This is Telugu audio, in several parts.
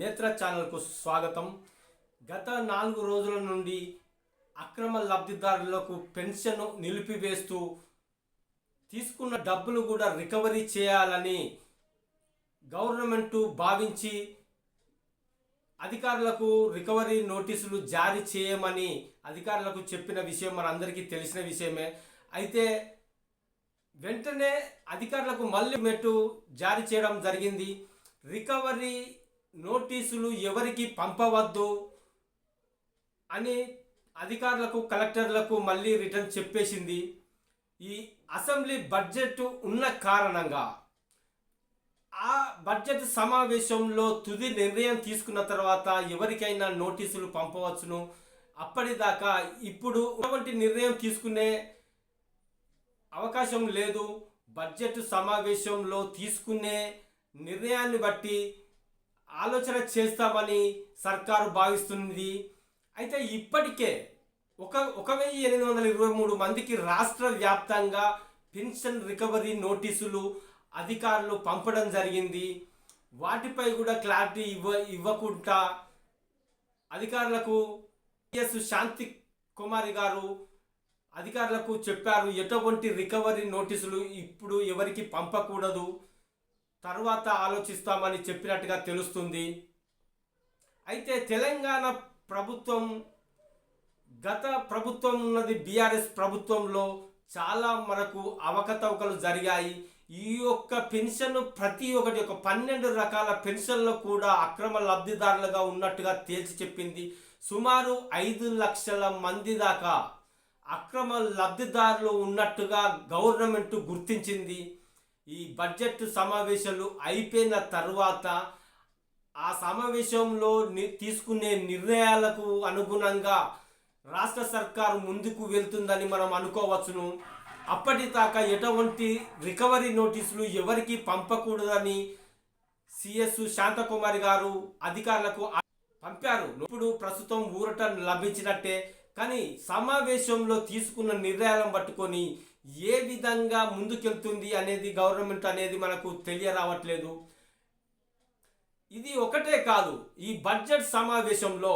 నేత్ర ఛానల్కు స్వాగతం. గత నాలుగు రోజుల నుండి అక్రమ లబ్ధిదారులకు పెన్షన్ నిలిపివేస్తూ తీసుకున్న డబ్బులు కూడా రికవరీ చేయాలని గవర్నమెంట్ భావించి అధికారులకు రికవరీ నోటీసులు జారీ చేయమని అధికారులకు చెప్పిన విషయం మనందరికీ తెలిసిన విషయమే. అయితే వెంటనే అధికారులకు మళ్ళీ మెట్టు జారీ చేయడం జరిగింది. రికవరీ నోటీసులు ఎవరికి పంపవద్దు అని అధికారులకు కలెక్టర్లకు మళ్ళీ రిటర్న్ చెప్పేసింది. ఈ అసెంబ్లీ బడ్జెట్ ఉన్న కారణంగా ఆ బడ్జెట్ సమావేశంలో తుది నిర్ణయం తీసుకున్న తర్వాత ఎవరికైనా నోటీసులు పంపవచ్చును. అప్పటిదాకా ఇప్పుడు ఎటువంటి నిర్ణయం తీసుకునే అవకాశం లేదు. బడ్జెట్ సమావేశంలో తీసుకునే నిర్ణయాన్ని బట్టి ఆలోచన చేస్తామని సర్కారు భావిస్తుంది అయితే ఇప్పటికే ఒక ఒక వెయ్యి ఎనిమిది వందల ఇరవై మూడు మందికి రాష్ట్ర వ్యాప్తంగా పెన్షన్ రికవరీ నోటీసులు అధికారులు పంపడం జరిగింది. వాటిపై కూడా క్లారిటీ ఇవ్వ ఇవ్వకుండా అధికారులకు ఎస్ శాంతి కుమారి గారు అధికారులకు చెప్పారు ఎటువంటి రికవరీ నోటీసులు ఇప్పుడు ఎవరికి పంపకూడదు. తర్వాత ఆలోచిస్తామని చెప్పినట్టుగా తెలుస్తుంది. అయితే తెలంగాణ ప్రభుత్వం గత ప్రభుత్వం ఉన్నది బీఆర్ఎస్ ప్రభుత్వంలో చాలా మనకు అవకతవకలు జరిగాయి. ఈ యొక్క పెన్షన్ ప్రతి ఒక్కటి ఒక పన్నెండు రకాల పెన్షన్లు కూడా అక్రమ లబ్ధిదారులుగా ఉన్నట్టుగా తేల్చి చెప్పింది. సుమారు ఐదు లక్షల మంది దాకా అక్రమ లబ్ధిదారులు ఉన్నట్టుగా గవర్నమెంట్ గుర్తించింది. ఈ బడ్జెట్ సమావేశాలు అయిపోయిన తర్వాత ఆ సమావేశంలో ని- తీసుకునే నిర్ణయాలకు అనుగుణంగా రాష్ట్ర సర్కారు ముందుకు వెళ్తుందని మనం అనుకోవచ్చును. అప్పటిదాకా ఎటువంటి రికవరీ నోటీసులు ఎవరికి పంపకూడదని సిఎస్ శాంతకుమారి గారు అధికారులకు పంపారు. ఇప్పుడు ప్రస్తుతం ఊరట లభించినట్టే. కానీ సమావేశంలో తీసుకున్న నిర్ణయాలను పట్టుకొని ఏ విధంగా ముందుకెళ్తుంది అనేది గవర్నమెంట్ అనేది మనకు తెలియరావట్లేదు. ఇది ఒకటే కాదు ఈ బడ్జెట్ సమావేశంలో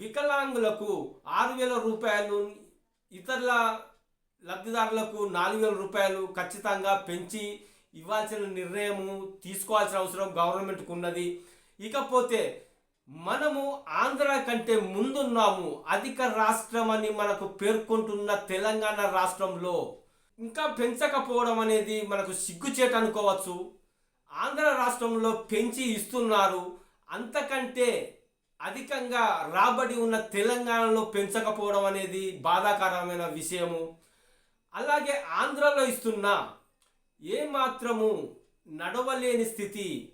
వికలాంగులకు ఆరు వేల రూపాయలు ఇతరుల లబ్ధిదారులకు నాలుగు వేల రూపాయలు ఖచ్చితంగా పెంచి ఇవ్వాల్సిన నిర్ణయము తీసుకోవాల్సిన అవసరం గవర్నమెంట్కు ఉన్నది. ఇకపోతే మనము ఆంధ్ర కంటే ముందున్నాము అధిక రాష్ట్రం అని మనకు పేర్కొంటున్న తెలంగాణ రాష్ట్రంలో ఇంకా పెంచకపోవడం అనేది మనకు సిగ్గుచేట అనుకోవచ్చు. ఆంధ్ర రాష్ట్రంలో పెంచి ఇస్తున్నారు. అంతకంటే అధికంగా రాబడి ఉన్న తెలంగాణలో పెంచకపోవడం అనేది బాధాకరమైన విషయము. అలాగే ఆంధ్రలో ఇస్తున్న ఏమాత్రము నడవలేని స్థితి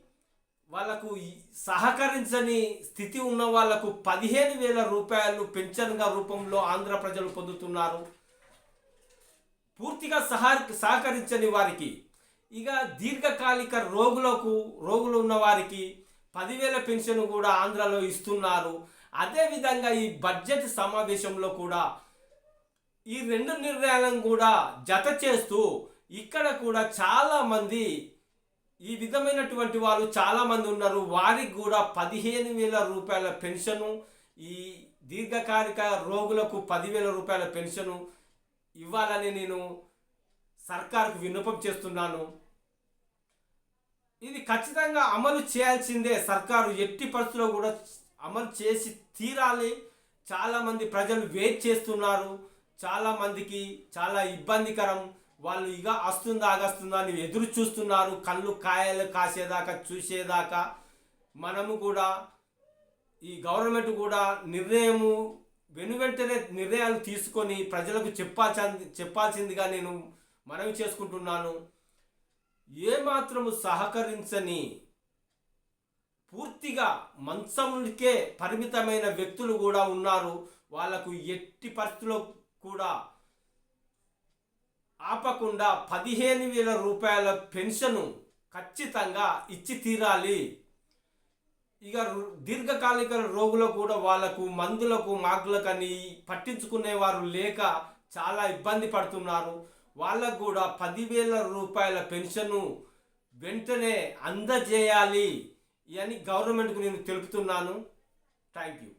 వాళ్ళకు సహకరించని స్థితి ఉన్న వాళ్ళకు పదిహేను వేల రూపాయలు పెన్షన్గా రూపంలో ఆంధ్ర ప్రజలు పొందుతున్నారు. పూర్తిగా సహ సహకరించని వారికి ఇక దీర్ఘకాలిక రోగులకు రోగులు ఉన్న వారికి పదివేల పెన్షన్ కూడా ఆంధ్రాలో ఇస్తున్నారు. అదేవిధంగా ఈ బడ్జెట్ సమావేశంలో కూడా ఈ రెండు నిర్ణయాలను కూడా జత చేస్తూ ఇక్కడ కూడా చాలామంది ఈ విధమైనటువంటి వాళ్ళు చాలామంది ఉన్నారు. వారికి కూడా పదిహేను వేల రూపాయల పెన్షను ఈ దీర్ఘకాలిక రోగులకు పదివేల రూపాయల పెన్షను ఇవ్వాలని నేను సర్కార్కు విన్నపం చేస్తున్నాను. ఇది ఖచ్చితంగా అమలు చేయాల్సిందే. సర్కారు ఎట్టి పరిస్థితుల్లో కూడా అమలు చేసి తీరాలి. చాలామంది ప్రజలు వెయిట్ చేస్తున్నారు. చాలామందికి చాలా ఇబ్బందికరం. వాళ్ళు ఇక వస్తుందా ఆగస్తుందా అని ఎదురు చూస్తున్నారు. కళ్ళు కాయలు కాసేదాకా చూసేదాకా మనము కూడా ఈ గవర్నమెంట్ కూడా నిర్ణయము వెనువెంటనే నిర్ణయాలు తీసుకొని ప్రజలకు చెప్పాల్సింది చెప్పాల్సిందిగా నేను మనవి చేసుకుంటున్నాను. ఏమాత్రము సహకరించని పూర్తిగా మంచంకే పరిమితమైన వ్యక్తులు కూడా ఉన్నారు. వాళ్ళకు ఎట్టి పరిస్థితుల్లో కూడా ఆపకుండా పదిహేను వేల రూపాయల పెన్షను ఖచ్చితంగా ఇచ్చి తీరాలి ఇక రు- దీర్ఘకాలిక రోగులు కూడా వాళ్ళకు మందులకు మాకులకని పట్టించుకునేవారు లేక చాలా ఇబ్బంది పడుతున్నారు. వాళ్ళకు కూడా పదివేల రూపాయల పెన్షన్ వెంటనే అందజేయాలి అని గవర్నమెంట్కు నేను తెలుపుతున్నాను. Thank you.